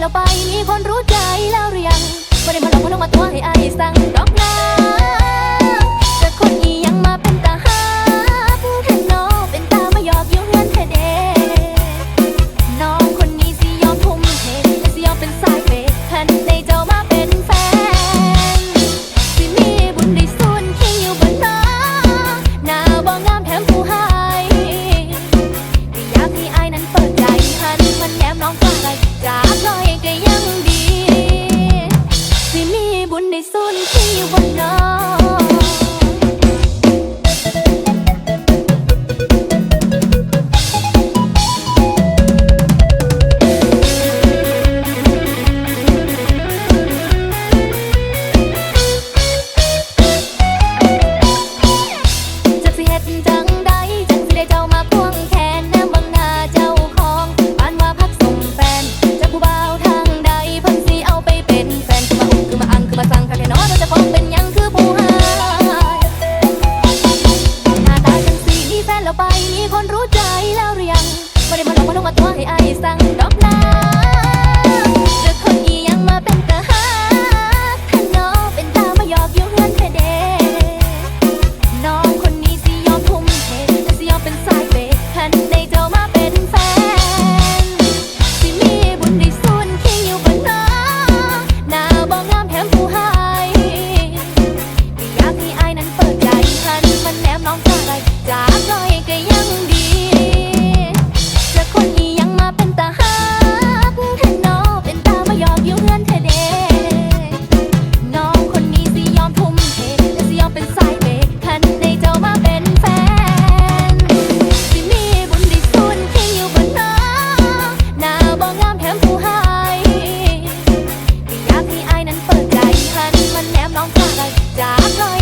แล้วไปมีคนรู้ใจแล้วหรือยังไม่ได้มาลองมาลองมาตัวให้อายสั่งดอกนาแต่คนอียังมาเป็นตาหาผู้แทนน้องเป็นตามาหยอกยุ่เงินเด้น้องคนนี้สิยอมทุ่มเทและสิยอมเป็นสายเปย์ทันในเจ้ามาเป็นแฟนสิมีบุญได้ส่วนคิงอยู่บนน้าหน้าบ่งามแถมผู้ให้ก็อยากให้อายนั้นเปิดใจหันมัแยมน้องฟ้าไรจากน้อง คุณในโซนที่อยู่บนนอาตัวให้อายสั่งดอกนาเลือคนนี้ยังมาเป็นตาหาท่านน้องเป็นตามาหยอกยิ้มเฮือนเธอเด้น้องคนนี้สิยอมทุ่มเทแต่สิยอมเป็นสายเบย์คันได้เจ้ามาเป็นแฟน สิมีบุญได้สูนขี้อยู่บนน้องหน้าบ่งามแถมผู้หายอยากให้อายนั้นเปิดใจคันมันแนมน้องเท่าไรจาก die.